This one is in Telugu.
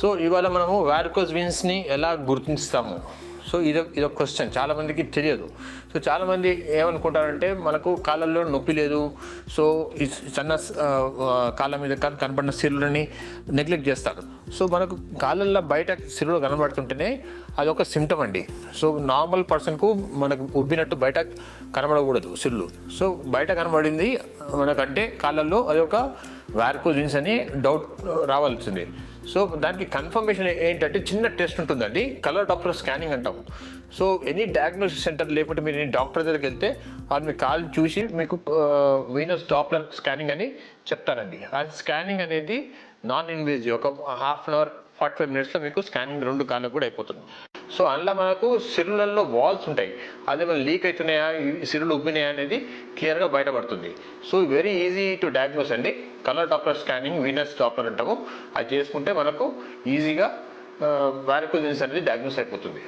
సో ఇవాళ మనము వారికోస్ విన్స్ని ఎలా గుర్తిస్తాము? సో ఇది ఇది ఒక క్వశ్చన్ చాలామందికి తెలియదు. సో చాలామంది ఏమనుకుంటారంటే మనకు కాళ్ళల్లో నొప్పి లేదు. సో ఈ చిన్న కాళ్ళ మీద కనపడిన సిరులని నెగ్లెక్ట్ చేస్తారు. సో మనకు కాళ్ళల్లో బయట సిరులు కనబడుతుంటేనే అది ఒక సిమ్టమ్ అండి. సో నార్మల్ పర్సన్కు మనకు ఉబ్బినట్టు బయట కనబడకూడదు సిరులు. సో బయట కనబడింది మనకంటే కాళ్ళల్లో అది ఒక వారికోజ్ అని డౌట్ రావాల్సింది. సో దానికి కన్ఫర్మేషన్ ఏంటంటే చిన్న టెస్ట్ ఉంటుందండి. కలర్ డాక్టర్ స్కానింగ్ అంటాం. సో ఎనీ డయాగ్నోసిస్ సెంటర్ లేకపోతే మీరు డాక్టర్ దగ్గరికి వెళ్తే వాళ్ళు మీ కాల్ చూసి మీకు వీనస్ డాప్లర్ స్కానింగ్ అని చెప్తారండి. ఆ స్కానింగ్ అనేది నాన్ ఇన్వేజివ్ ఒక half an hour forty five మినిట్స్లో మీకు స్కానింగ్ రెండు కాళ్ళకు కూడా అయిపోతుంది. సో అందులో మనకు సిరులలో వాల్స్ ఉంటాయి. అదే మనం లీక్ అవుతున్నాయా సిరులు ఉబ్బినాయా అనేది క్లియర్గా బయటపడుతుంది. So very easy to diagnose అండి. Colour Doppler scanning venous Doppler అంటాము. అది చేసుకుంటే మనకు ఈజీగా వారికోజెన్స్ అనేది డయాగ్నోస్ అయిపోతుంది.